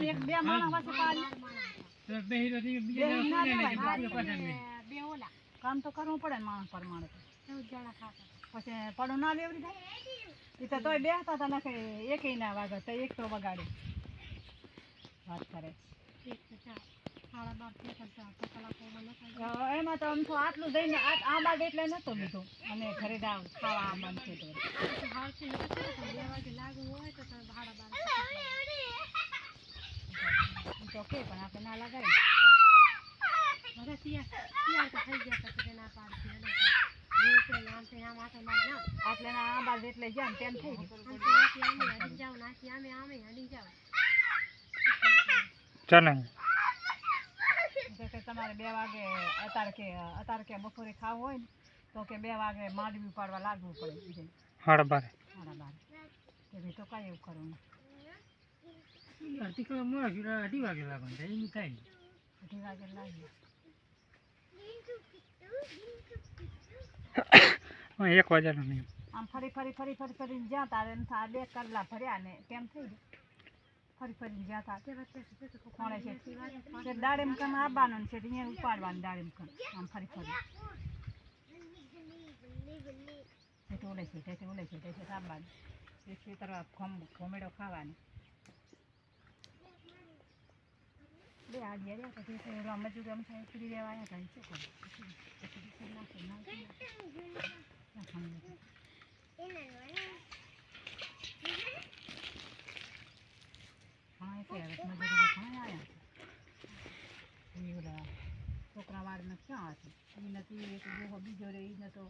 ને એક બે માણસ પાસે પાડી બે મારી બીજા બે ઓલા. કામ તો કરવું પડે ને માણસ પ્રમાણે પછી પડો ના લેવડી થાય? એ તો તોય બે હતા તા નાખે એકેય ના વાગે તો એક તો વગાડે. વાત કરે. એમાં તો આમ તો આટલું દઈને આ આ બાદ એટલે નતો લીધો. અને ઘરે ખાવા આવવાનું છે તો પછી હાલથી નતો થતો પણ બે વાગે લાગુ હોય તો તમે સાડા બાર સુધી કે પણ આપણે ના બધા તો થઈ ગયા પછી પાડતી આ એટલે તેમ થઈ ગયું. આમે હડી જાવ નાથી આમે આમે હડી જાવ ચણાઈ. તમારે બે વાગે અતાર કે અતાર કે બપોરે ખાવું હોય ને તો કે બે વાગે માંડવી પાડવા લાગવું પડે સાડા બારે. સાડા બાર. કે ભાઈ તો કાંઈ એવું કરવું અડધી કલાક મોડા થયું, અઢી વાગે લાગવાનું થાય, એમ થાય. અઢી વાગે લાગી એક વાગ્યાનો નહીં. આમ ફરી ફરી ફરી ફરી ફરી જ્યાં તારે થાય બે કલાક ફર્યા ને કેમ થઈ ફરી ફરી જ્યાં તાર કોણે છે દાડેમ કન આવવાનું છે અહીંયા ઉપાડવાનું દાડેમ કન આમ ફરી ફરી ઓલે છે ઓલે છે આવવાનું ખેતર ઘોમેડો ખાવાનો બે આડિયા રહ્યા પછી તે ઓલા મજૂર એમ થાય ફરી રહેવા આવ્યા હતા શું કરું પછી પછી પછી નાખે નાખે નાખે હા, એ કે થાય ફ્રી આવ્યા એ ઓલા છોકરા વાળને ક્યાં હતી? એ નથી એક બીજો રહી નતો.